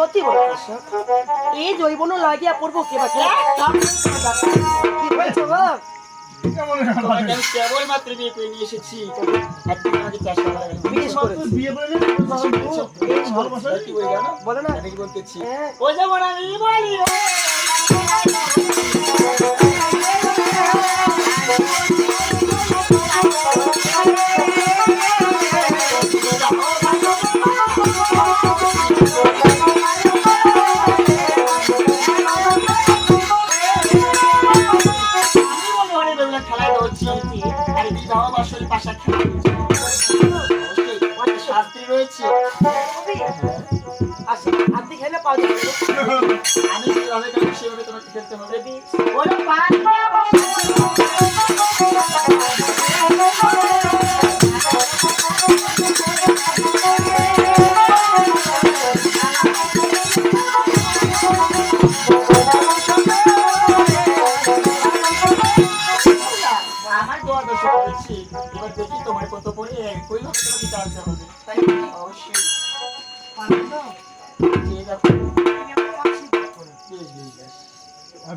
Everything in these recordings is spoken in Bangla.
অতি বড় এই জৈবন লাগিয়া পড়ব কে বা কে? বলছো গো? তোমাকে আমি কেবল মাত্র বিয়ে করে নিয়ে এসেছি। বলি না। বলতেছি। হ্যাঁ। ও যেমন আমি বলি রয়েছে আসি আপনি খেলে পাওয়া যাবে। আমি যেভাবে খেলি সেভাবে তোমাকে খেলতে হবে? এবার দেখি তোমার কত পরে একই ভাবে তোমাকে জানতে হবে তাই অবশ্যই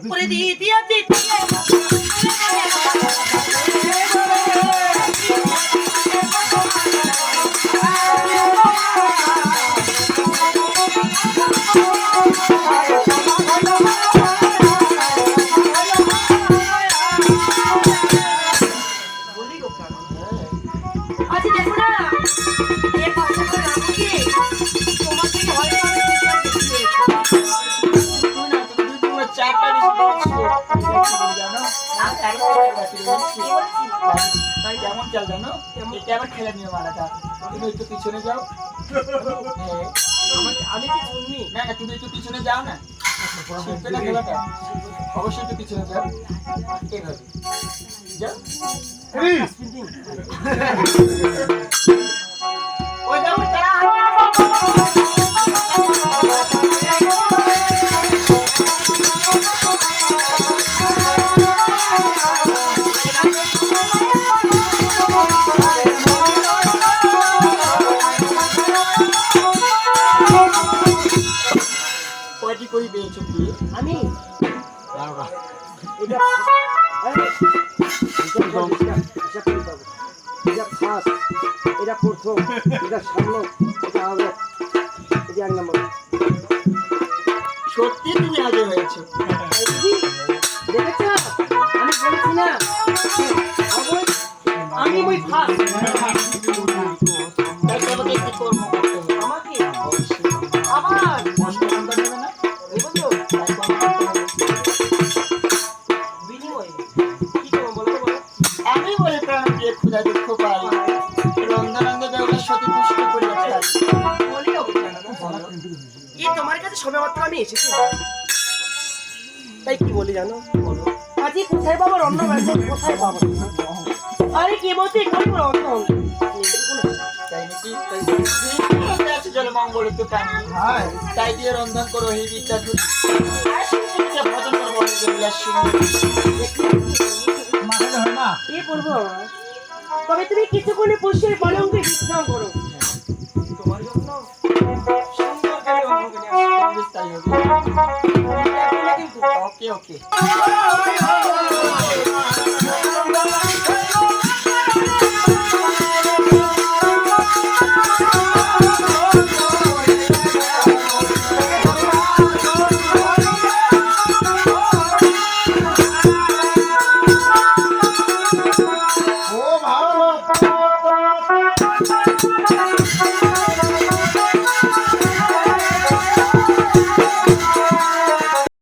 করে দিয়ে দিয়ে দিয়ে তাই কেমন চাল জানো এটা আমার খেলা নিয়ম আলাদা তুমি একটু পিছনে যাও হ্যাঁ। আমি কি শুননি না না তুমি একটু পিছনে যাও না শিখবে না খেলাটা অবশ্যই একটু পিছনে যাও এইভাবে যাও পেয়েছ কি? আমি? এটা এটা ফার্স্ট, এটা প্রথম, এটা সামনে, এটা আগে, এটা এক নম্বর। সত্যি তুমি আগে হয়েছো। দেখেছ? আমি বলেছি না? আমি ওই ফার্স্ট। এই তোমার কাছে সবে মাত্র আমি এসেছি। তাই কি বলি জানো? বলো? কোথায় পাবো? অন্য কোথায় পাবো? আরে কে বলতে কই রন্ধন। তাই নাকি? তাই আছে জলে মঙ্গল তো পানি তাই দিয়ে রন্ধন করো বিদ্যা? তবে তুমি কিছুক্ষণে পুষ্যের পলঙ্কে বিশ্রাম করো। ওকে ওকে